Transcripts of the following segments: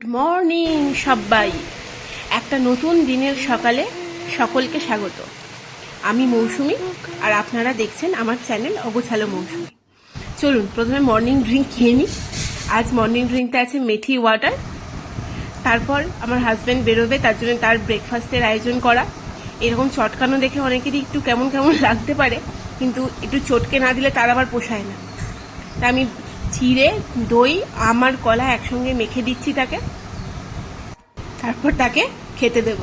Good morning সবাই একটা নতুন দিনের সকালে সকলকে স্বাগত। আমি মৌসুমি, আর আপনারা দেখছেন আমার চ্যানেল অগোছালো মৌসুমি। চলুন, প্রথমে মর্নিং ড্রিঙ্ক খেয়ে নিই। আজ মর্নিং ড্রিঙ্কটা আছে মেথি ওয়াটার তারপর আমার হাজব্যান্ড বেরোবে, তার জন্য তার ব্রেকফাস্টের আয়োজন করা। এরকম চটকানো দেখে অনেকেরই একটু কেমন কেমন লাগতে পারে, কিন্তু একটু চটকে না দিলে তার আবার পোষায় না। তা আমি চিড়ে, দই, আমার কলা একসঙ্গে মেখে দিচ্ছি তাকে। তারপর তাকে খেতে দেব।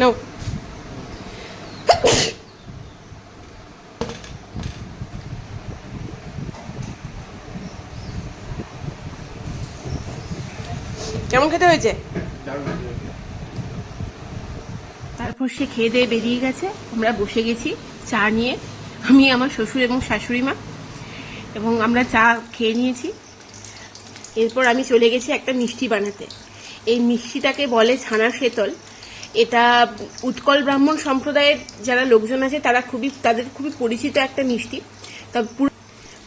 নো কেমন খেতে হয়েছে? তারপর সে খেয়ে দিয়ে বেরিয়ে গেছে। আমরা বসে গেছি চা নিয়ে। আমি, আমার শ্বশুর এবং শাশুড়ি মা। এবং আমরা চা খেয়ে নিয়েছি। এরপর আমি চলে গেছি একটা মিষ্টি বানাতে। এই মিষ্টিটাকে বলে ছানা শেতল এটা উৎকল ব্রাহ্মণ সম্প্রদায়ের যারা লোকজন আছে, তারা খুবই, তাদের খুবই পরিচিত একটা মিষ্টি। তা পুরো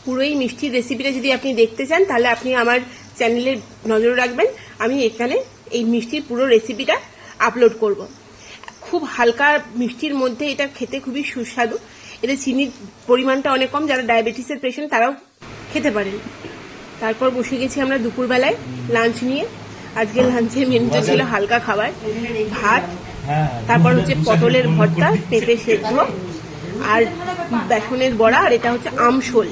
পুরো এই মিষ্টির রেসিপিটা যদি আপনি দেখতে চান, তাহলে আপনি আমার চ্যানেলে নজর রাখবেন। আমি এখানে এই মিষ্টির পুরো রেসিপিটা আপলোড করব। খুব হালকা মিষ্টির মধ্যে এটা খেতে খুবই সুস্বাদু। এতে চিনির পরিমাণটা অনেক কম, যারা ডায়াবেটিসের পেশেন্ট তারাও খেতে পারেন। তারপর বসে গেছি আমরা দুপুরবেলায় লাঞ্চ নিয়ে। আজকে লাঞ্চের মেনুটা ছিল হালকা খাবার, ভাত, তারপর হচ্ছে পটলের ভর্তা, পেঁপে সেদ্ধ, আর বেসনের বড়া, আর এটা হচ্ছে আমসোল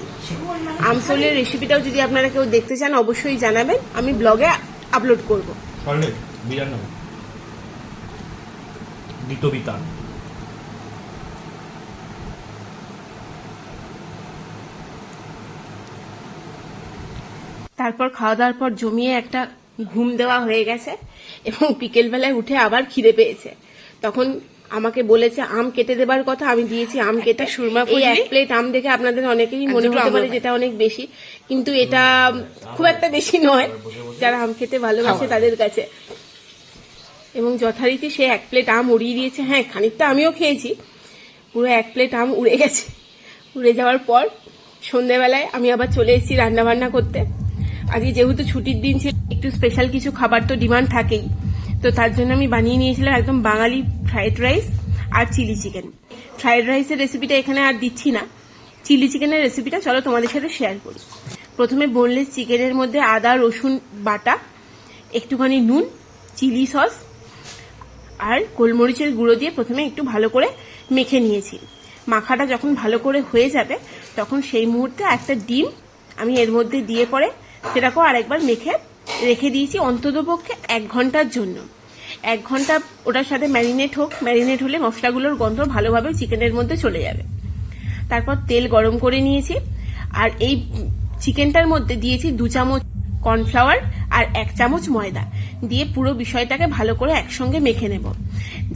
আমসোলের রেসিপিটাও যদি আপনারা কেউ দেখতে চান, অবশ্যই জানাবেন। আমি ব্লগে আপলোড করব। তারপর খাওয়া দাওয়ার পর জমিয়ে একটা ঘুম দেওয়া হয়ে গেছে এবং বিকেলবেলায় উঠে আবার খিদে পেয়েছে। তখন আমাকে বলেছে আম কেটে দেবার কথা আমি দিয়েছি আম কেটে সুরমা এই এক প্লেট আম দেখে আপনাদের অনেকেরই মনে হতে পারে যেটা অনেক বেশি। কিন্তু এটা খুব একটা বেশি নয় যারা আম খেতে ভালোবাসে তাদের কাছে। এবং যথারীতি সে এক প্লেট আম উড়িয়ে দিয়েছে। হ্যাঁ খানিকটা আমিও খেয়েছি। পুরো এক প্লেট আম উড়ে গেছে। উড়ে যাওয়ার পর সন্ধেবেলায় আমি আবার চলে এসেছি রান্না বান্না করতে। আজকে যেহেতু ছুটির দিন ছিল একটু স্পেশাল কিছু খাবার তো ডিমান্ড থাকেই। তো তার জন্য আমি বানিয়ে নিয়েছিলাম একদম বাঙালি ফ্রাইড রাইস আর চিলি চিকেন ফ্রাইড রাইসের রেসিপিটা এখানে আর দিচ্ছি না। চিলি চিকেনের রেসিপিটা চলো তোমাদের সাথে শেয়ার করি। প্রথমে বোনলেস চিকেনের মধ্যে আদা, রসুন, বাটা, একটুখানি নুন চিলি সস আর গোলমরিচের গুঁড়ো দিয়ে প্রথমে একটু ভালো করে মেখে নিয়েছি। মাখাটা যখন ভালো করে হয়ে যাবে, তখন সেই মুহূর্তে একটা ডিম আমি এর মধ্যে দিয়ে পরে সেটাকেও আরেকবার মেখে রেখে দিয়েছি অন্ততপক্ষে এক ঘণ্টার জন্য। এক ঘণ্টা ওটার সাথে ম্যারিনেট হোক, ম্যারিনেট হলে মশলাগুলোর গন্ধ ভালোভাবে চিকেনের মধ্যে চলে যাবে। তারপর তেল গরম করে নিয়েছি, আর এই চিকেনটার মধ্যে দিয়েছি দু চামচ কর্নফ্লাওয়ার আর এক চামচ ময়দা। দিয়ে পুরো বিষয়টাকে ভালো করে একসঙ্গে মেখে নেব।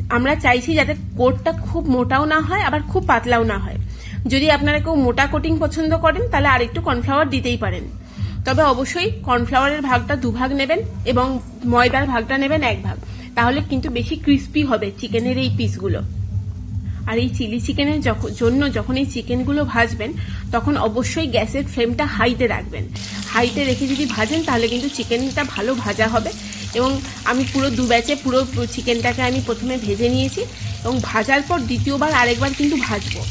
আমরা চাইছি যাতে কোটটা খুব মোটাও না হয়, আবার খুব পাতলাও না হয়। যদি আপনারা কেউ মোটা কোটিং পছন্দ করেন, তাহলে আর একটু কর্নফ্লাওয়ার দিতেই পারেন। তবে অবশ্যই কর্নফ্লাওয়ারের ভাগটা দুভাগ নেবেন এবং ময়দার ভাগটা নেবেন এক ভাগ। তাহলে কিন্তু বেশি ক্রিস্পি হবে চিকেনের এই পিসগুলো আর এই চিলি চিকেনের জন্য যখন এই চিকেনগুলো ভাজবেন, তখন অবশ্যই গ্যাসের ফ্লেমটা হাইতে রাখবেন। হাইতে রেখে যদি ভাজেন, তাহলে কিন্তু চিকেনটা ভালো ভাজা হবে। এবং আমি পুরো দু ব্যাচে পুরো চিকেনটাকে আমি প্রথমে ভেজে নিয়েছি এবং ভাজার পর দ্বিতীয়বার আরেকবার কিন্তু ভাজবো।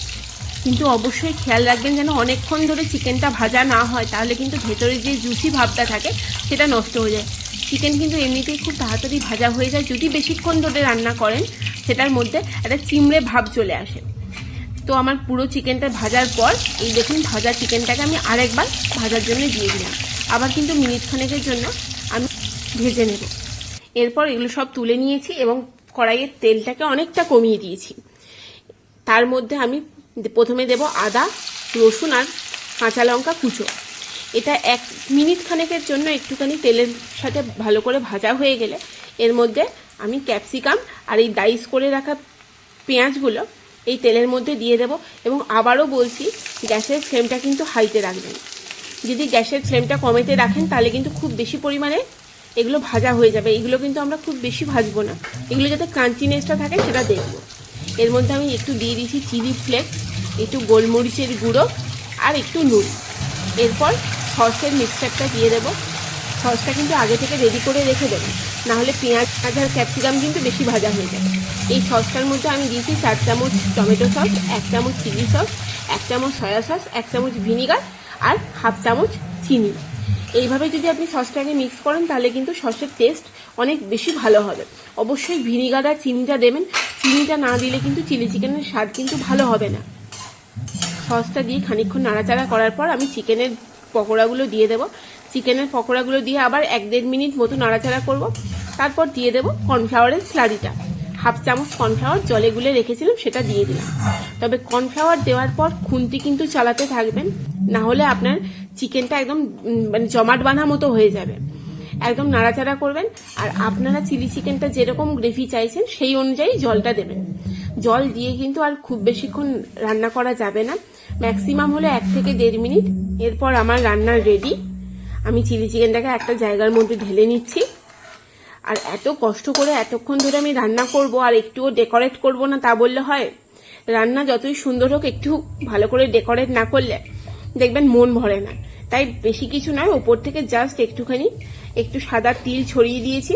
কিন্তু অবশ্যই খেয়াল রাখবেন যেন অনেকক্ষণ ধরে চিকেনটা ভাজা না হয়, তাহলে কিন্তু ভেতরে যে জুসি ভাবটা থাকে সেটা নষ্ট হয়ে যায়। চিকেন কিন্তু এমনিতেই খুব তাড়াতাড়ি ভাজা হয়ে যায়, যদি বেশিক্ষণ ধরে রান্না করেন, সেটার মধ্যে একটা চিমড়ে ভাব চলে আসে। তো আমার পুরো চিকেনটা ভাজার পর, এই দেখুন ভাজা চিকেনটাকে আমি আরেকবার ভাজার জন্য দিয়ে দিলাম। আবার কিন্তু মিনিট খানেকের জন্য আমি ভেজে নেব। এরপর এগুলো সব তুলে নিয়েছি এবং কড়াইয়ের তেলটাকে অনেকটা কমিয়ে দিয়েছি। তার মধ্যে আমি প্রথমে দেব আদা, রসুন আর কাঁচা লঙ্কা কুচো। এটা এক মিনিট খানেকের জন্য একটুখানি তেলের সাথে ভালো করে ভাজা হয়ে গেলে এর মধ্যে আমি ক্যাপসিকাম আর এই ডাইস করে রাখা পেঁয়াজগুলো এই তেলের মধ্যে দিয়ে দেব এবং আবারও বলছি গ্যাসের ফ্লেমটা কিন্তু হাইতে রাখবেন। যদি গ্যাসের ফ্লেমটা কমেতে রাখেন তাহলে কিন্তু খুব বেশি পরিমাণে এগুলো ভাজা হয়ে যাবে। এগুলো কিন্তু আমরা খুব বেশি ভাজবো না। এগুলো যাতে ক্রাঞ্চিনেসটা থাকে সেটা দেখব। এর মধ্যে আমি একটু দিয়ে দিয়েছি চিলি ফ্লেক্স, একটু গোলমরিচের গুঁড়ো আর একটু নুন। এরপর সসের মিক্সচারটা দিয়ে দেবো। সসটা কিন্তু আগে থেকে রেডি করে রেখে দেবো। নাহলে পেঁয়াজ আর ক্যাপসিকাম কিন্তু বেশি ভাজা হয়ে যাবে। এই সসটার মধ্যে আমি দিয়েছি চার চামচ টমেটো সস, এক চামচ চিলি সস, এক চামচ সয়া সস, এক চামচ ভিনিগার আর হাফ চামচ চিনি। এইভাবে যদি আপনি সসটাকে মিক্স করেন, তাহলে কিন্তু সসের টেস্ট অনেক বেশি ভালো হবে। অবশ্যই ভিনিগার আর চিনিটা দেবেন। চিনিটা না দিলে কিন্তু চিলি চিকেনের স্বাদ কিন্তু ভালো হবে না। সসটা দিয়ে খানিকক্ষণ নাড়াচাড়া করার পর আমি চিকেনের পকোড়াগুলো দিয়ে দেবো। চিকেনের পকোড়াগুলো দিয়ে আবার এক দেড় মিনিট মতো নাড়াচাড়া করব। তারপর দিয়ে দেবো কর্নফ্লাওয়ারের স্লারিটা। হাফ চামচ কর্নফ্লাওয়ার জলে গুলে রেখেছিলাম, সেটা দিয়ে দিলাম। তবে কর্নফ্লাওয়ার দেওয়ার পর খুন্তি কিন্তু চালাতে থাকবেন, না হলে আপনার চিকেনটা একদম মানে জমাট বাঁধা মতো হয়ে যাবে। একদম নাড়াচাড়া করবেন, আর আপনারা চিলি চিকেনটা যেরকম গ্রেভি চাইছেন, সেই অনুযায়ী জলটা দেবেন। জল দিয়ে কিন্তু আর খুব বেশিক্ষণ রান্না করা যাবে না। ম্যাক্সিমাম হলে এক থেকে দেড় মিনিট। এরপর আমার রান্না রেডি আমি চিলি চিকেনটাকে একটা জায়গার মধ্যে ঢেলে নিচ্ছি। আর এত কষ্ট করে এতক্ষণ ধরে আমি রান্না করব, আর একটুও ডেকোরেট করব না তা বললে হয়? রান্না যতই সুন্দর হোক, একটু ভালো করে ডেকোরেট না করলে দেখবেন মন ভরে না। তাই বেশি কিছু নয় ওপর থেকে জাস্ট একটুখানি একটু সাদা তিল ছড়িয়ে দিয়েছি।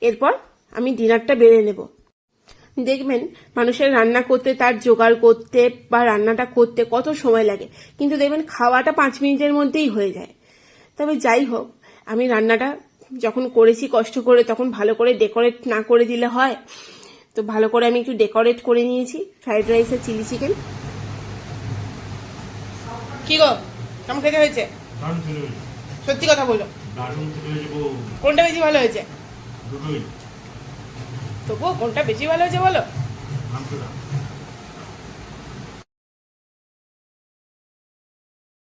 এরপর আমি ডিনারটা বেড়ে নেব। দেখবেন মানুষের রান্না করতে, তার জোগাড় করতে বা রান্নাটা করতে কত সময় লাগে। কিন্তু দেখবেন খাওয়াটা পাঁচ মিনিটের মধ্যেই হয়ে যায়। তবে যাই হোক, আমি রান্নাটা যখন করেছি কষ্ট করে, তখন ভালো করে ডেকোরেট না করে দিলে হয়। তো ভালো করে আমি একটু ডেকোরেট করে নিয়েছি ফ্রাইড রাইস আর চিলি চিকেন কি গো? কেমন খেতে হয়েছে। সত্যি কথা বলো। কোনটা বেশি ভালো হয়েছে? তবুও কোনটা বেশি ভালো হয়েছে বলো?